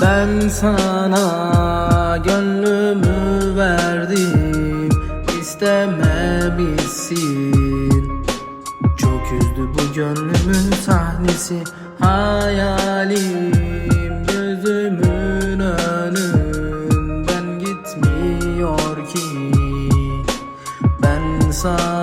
Ben sana gönlümü verdim istememişsin Çok üzdü bu gönlümün sahnesi Hayalim gözümün önünden gitmiyor ki. Ben sana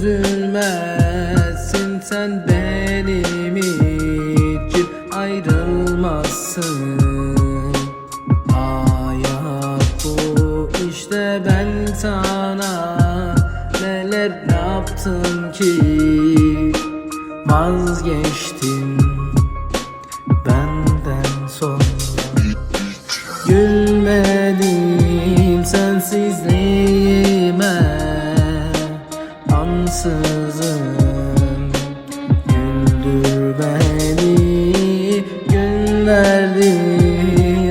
üzülmezsin sen benim için ayrılmazsın. Hayat bu işte ben sana neler yaptım ki? Vazgeçtim benden sonra. Gülmedim sensizliğime Ansızın Güldür beni. Günlerdir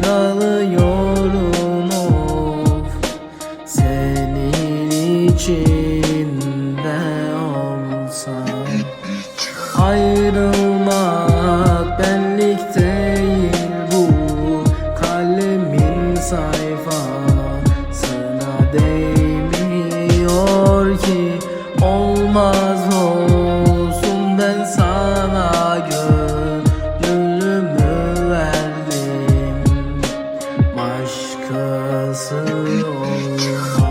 ağlıyorum of. Senin içinde olsam. Ayrılmak 的思路。